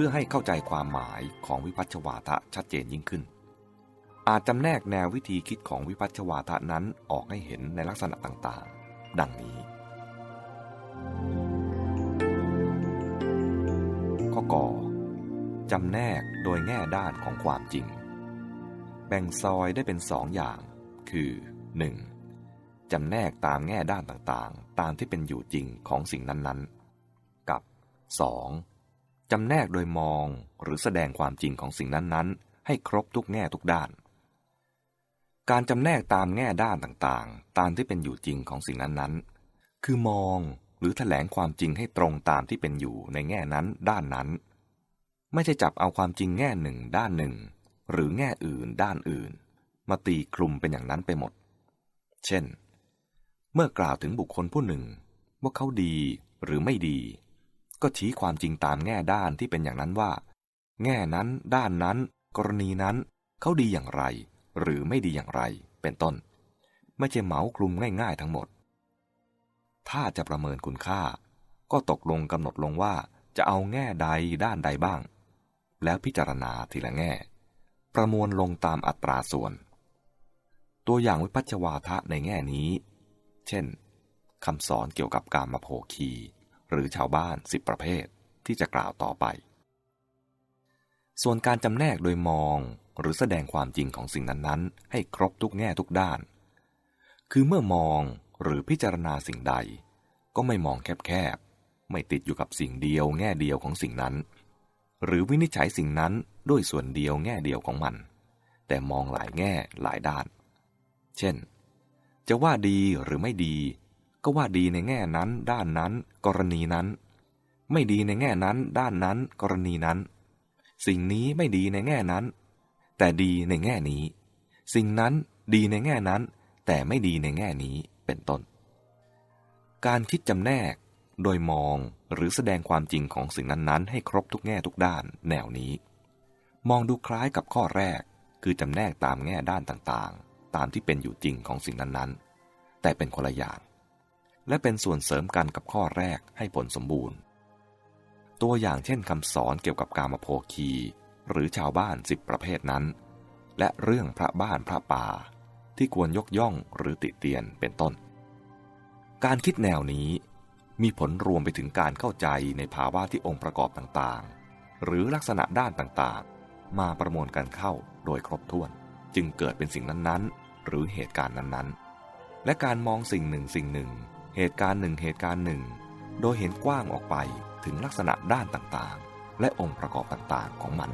พื่อให้เข้าใจความหมายของวิพัชวาทะชัดเจนยิ่งขึ้น อาจจำแนกแนววิธีคิดของวิพัชวาทะนั้นออกให้เห็นในลักษณะต่างๆ ดังนี้ ข้อก่อจำแนกโดยแง่ด้านของความจริง แบ่งซอยได้เป็นสองอย่าง คือ 1. จำแนกตามแง่ด้านต่างๆ ตามที่เป็นอยู่จริงของสิ่งนั้นๆ กับ 2. จำแนกโดยมองหรือแสดงความจริงของสิ่งนั้นๆ ให้ครบทุกแง่ทุกด้าน การจำแนกตามแง่ด้านต่างๆ ตามที่เป็นอยู่จริงของสิ่งนั้นๆ คือมองหรือแถลงความจริงให้ตรงตามที่เป็นอยู่ในแง่นั้นด้านนั้น ไม่ใช่จับเอาความจริงแง่หนึ่งด้านหนึ่ง หรือแง่อื่นด้านอื่น มาตีคลุมเป็นอย่างนั้นไปหมด เช่น เมื่อกล่าวถึงบุคคลผู้หนึ่ง ว่าเขาดีหรือไม่ดี ก็ชี้ความจริงตามแง่ด้านที่เป็นอย่างนั้นว่า แง่นั้นด้านนั้น กรณีนั้น เขาดีอย่างไร หรือไม่ดีอย่างไร เป็นต้น ไม่ใช่เหมาคลุมง่าย ๆ ทั้งหมด ถ้าจะประเมินคุณค่า ก็ตกลงกำหนดลงว่าจะเอาแง่ใดด้านใดบ้าง แล้วพิจารณาทีละแง่ ประมวลลงตามอัตราส่วน ตัวอย่างวิพัชวาทะในแง่นี้ เช่นคำสอนเกี่ยวกับการมาโภคี หรือชาวบ้านสิบประเภทที่จะกล่าวต่อไป ส่วนการจำแนกโดยมองหรือแสดงความจริงของสิ่งนั้นๆ ให้ครบทุกแง่ทุกด้าน คือเมื่อมองหรือพิจารณาสิ่งใด ก็ไม่มองแคบๆ ไม่ติดอยู่กับสิ่งเดียวแง่เดียวของสิ่งนั้น หรือวินิจฉัยสิ่งนั้นด้วยส่วนเดียวแง่เดียวของมัน แต่มองหลายแง่หลายด้าน เช่น จะว่าดีหรือไม่ดี ก็ว่าดีในแง่นั้น ด้านนั้น กรณีนั้น ไม่ดีในแง่นั้น ด้านนั้น กรณีนั้น สิ่งนี้ไม่ดีในแง่นั้น แต่ดีในแง่นี้ สิ่งนั้นดีในแง่นั้น แต่ไม่ดีในแง่นี้เป็นต้น การคิดจำแนกโดยมองหรือแสดงความจริงของสิ่งนั้นๆ ให้ครบทุกแง่ทุกด้านแนวนี้ มองดูคล้ายกับข้อแรก คือจำแนกตามแง่ด้านต่างๆ ตามที่เป็นอยู่จริงของสิ่งนั้นๆ แต่เป็นคนละอย่าง และเป็นส่วนเสริมกันกับข้อแรกให้ผลสมบูรณ์ ตัวอย่างเช่นคำสอนเกี่ยวกับการมาโพคี หรือชาวบ้านสิบประเภทนั้น และเรื่องพระบ้านพระป่า ที่ควรยกย่องหรือติเตียนเป็นต้น การคิดแนวนี้มีผลรวมไปถึงการเข้าใจในภาวะที่องค์ประกอบต่างๆ หรือลักษณะด้านต่างๆ มาประมวลกันเข้าโดยครบถ้วน จึงเกิดเป็นสิ่งนั้นๆ หรือเหตุการณ์นั้นๆ และการมองสิ่งหนึ่งสิ่งหนึ่ง เหตุการณ์หนึ่งเหตุการณ์หนึ่ง โดยเห็นกว้างออกไปถึงลักษณะด้านต่างๆ และองค์ประกอบต่างๆของมัน